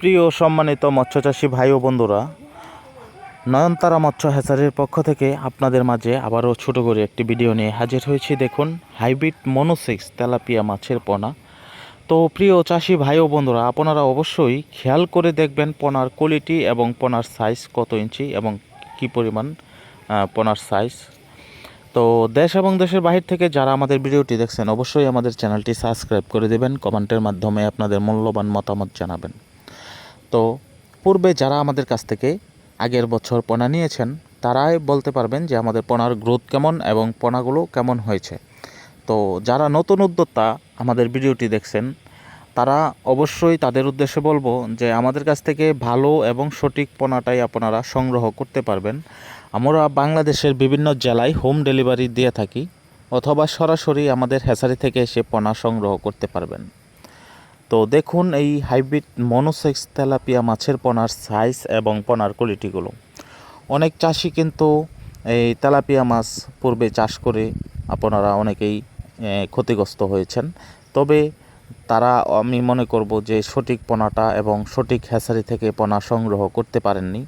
প্রিয় সম্মানিত মৎস্যচাষী ভাই ও বন্ধুরা, নয়নতারা মৎস্য হ্যাচারির পক্ষ থেকে আপনাদের মাঝে আবারও ছোট করে একটি ভিডিও নিয়ে হাজির হয়েছি। দেখুন, হাইব্রিড মনোসিক্স তেলাপিয়া মাছের পোনা। তো প্রিয় চাষি ভাই ও বন্ধুরা, আপনারা অবশ্যই খেয়াল করে দেখবেন পোনার কোয়ালিটি এবং পোনার সাইজ কত ইঞ্চি এবং কী পরিমাণ পোনার সাইজ তো দেশ এবং দেশের বাহির থেকে যারা আমাদের ভিডিওটি দেখছেন, অবশ্যই আমাদের চ্যানেলটি সাবস্ক্রাইব করে দেবেন। কমেন্টের মাধ্যমে আপনাদের মূল্যবান মতামত জানাবেন। তো পূর্বে যারা আমাদের কাছ থেকে আগের বছর পোনা নিয়েছেন, তারাই বলতে পারবেন যে আমাদের পোনার গ্রোথ কেমন এবং পোনাগুলো কেমন হয়েছে। তো যারা নতুন উদ্যোক্তা আমাদের ভিডিওটি দেখছেন, তারা অবশ্যই তাদের উদ্দেশ্যে বলব যে আমাদের কাছ থেকে ভালো এবং সঠিক পোনাটাই আপনারা সংগ্রহ করতে পারবেন। আমরা বাংলাদেশের বিভিন্ন জেলায় হোম ডেলিভারি দিয়ে থাকি, অথবা সরাসরি আমাদের হ্যাচারি থেকে এসে পোনা সংগ্রহ করতে পারবেন। তো দেখুন এই হাইব্রিড মনোসেক্স তেলাপিয়া মাছের পোনার সাইজ এবং পোনার কোয়ালিটিগুলো অনেক চাষি কিন্তু এই তেলাপিয়া মাছ পূর্বে চাষ করে আপনারা অনেকেই ক্ষতিগ্রস্ত হয়েছেন। তবে তারা, আমি মনে করব যে সঠিক পোনাটা এবং সঠিক হ্যাচারি থেকে পোনা সংগ্রহ করতে পারেননি,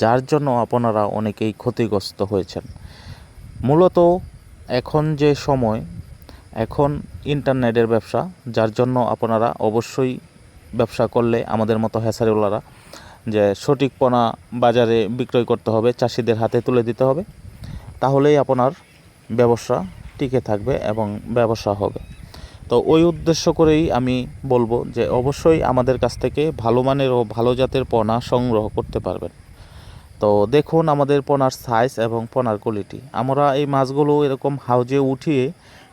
যার জন্য আপনারা অনেকেই ক্ষতিগ্রস্ত হয়েছেন। মূলত এখন যে সময় এখন ইন্টারনেটের ব্যবসা, যার জন্য আপনারা অবশ্যই ব্যবসা করলে আমাদের মতো হ্যাসারিওয়ালারা যে সঠিক পণা বাজারে বিক্রয় করতে হবে, চাষিদের হাতে তুলে দিতে হবে, তাহলেই আপনার ব্যবসা টিকে থাকবে এবং ব্যবসা হবে। তো ওই উদ্দেশ্য করেই আমি বলব যে অবশ্যই আমাদের কাছ থেকে ভালো মানের ও ভালো জাতের পোনা সংগ্রহ করতে পারবেন। তো দেখুন আমাদের পোনার সাইজ এবং পোনার কোয়ালিটি আমরা এই মাছগুলো এরকম হাউজে উঠিয়ে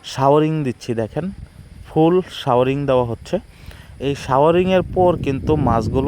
শাওয়ারিং দিচ্ছি দেখেন। ফুল শাওয়ারিং দেওয়া হচ্ছে। এই শাওয়ারিংয়ের পর কিন্তু মাছগুলো